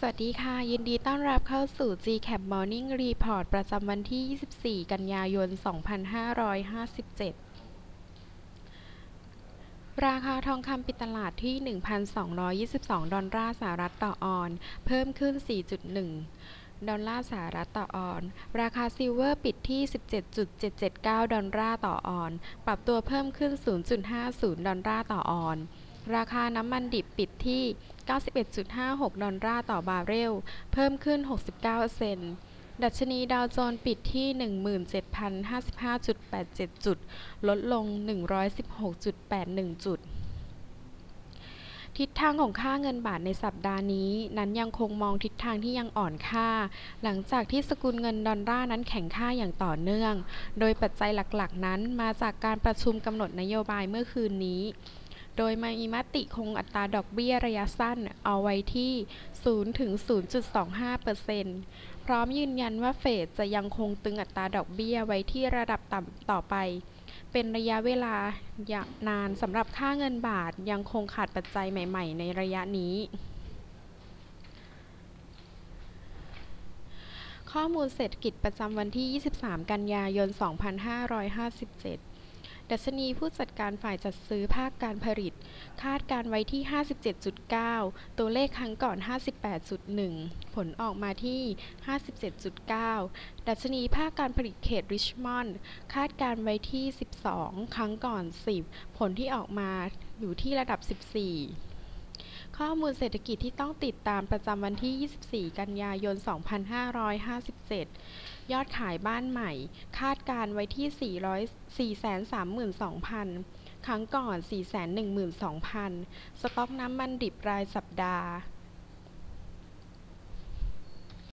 สวัสดีค่ะ ยินดีต้อนรับเข้าสู่ GCAP Morning Report ประจำวันที่ 24 กันยายน 2557 ราคาทองคำปิดตลาดที่ 1,222 ดอลลาร์สหรัฐต่อออน เพิ่มขึ้น 4.1 ดอลลาร์สหรัฐต่อออน ราคาซิลเวอร์ปิดที่ 17.779 ดอลลาร์ต่อออน ปรับตัวเพิ่มขึ้น 0.50 ดอลลาร์ต่อออน ราคาน้ำมันดิบปิดที่ 91.56 ดอลลาร์ต่อบาร์เรล เพิ่มขึ้น 69 เซนต์ดัชนีดาวโจนส์ปิดที่ 17,055.87 จุด ลดลง 116.81 จุด ทิศทางของค่าเงินบาทในสัปดาห์นี้ นั้นยังคงมองทิศทางที่ยังอ่อนค่า หลังจากที่สกุลเงินดอลลาร์นั้นแข็งค่าอย่างต่อเนื่อง โดยปัจจัยหลักๆ นั้นมาจากการประชุมกำหนดนโยบายเมื่อคืนนี้ โดยมีมติคงอัตราดอกเบี้ยระยะสั้นเอาไว้ที่0ถึง0.25เปอร์เซ็นต์พร้อมยืนยันว่าเฟดจะยังคงตึงอัตราดอกเบี้ยไว้ที่ระดับต่ำต่อไป เป็นระยะเวลายาวนานสำหรับค่าเงินบาทยังคงขาดปัจจัยใหม่ ๆ ในระยะนี้ข้อมูลเศรษฐกิจประจำวันที่ 23 กันยายน 2557 ดัชนีผู้จัดการฝ่ายจัดซื้อภาคการผลิต คาดการไว้ที่ 57.9 ตัวเลขครั้งก่อน 58.1 ผลออกมาที่ 57.9 ดัชนีภาคการผลิตเขตริชมอนด์คาดการไว้ที่ 12 ครั้งก่อน 10 ผลที่ออกมาอยู่ที่ระดับ 14 ข้อมูลเศรษฐกิจที่ต้องติดตามประจำวันที่ 24 กันยายน 2557 ยอดขายบ้านใหม่ คาดการไว้ที่ 432,000 ครั้งก่อน 412,000 สต็อกน้ำมันดิบรายสัปดาห์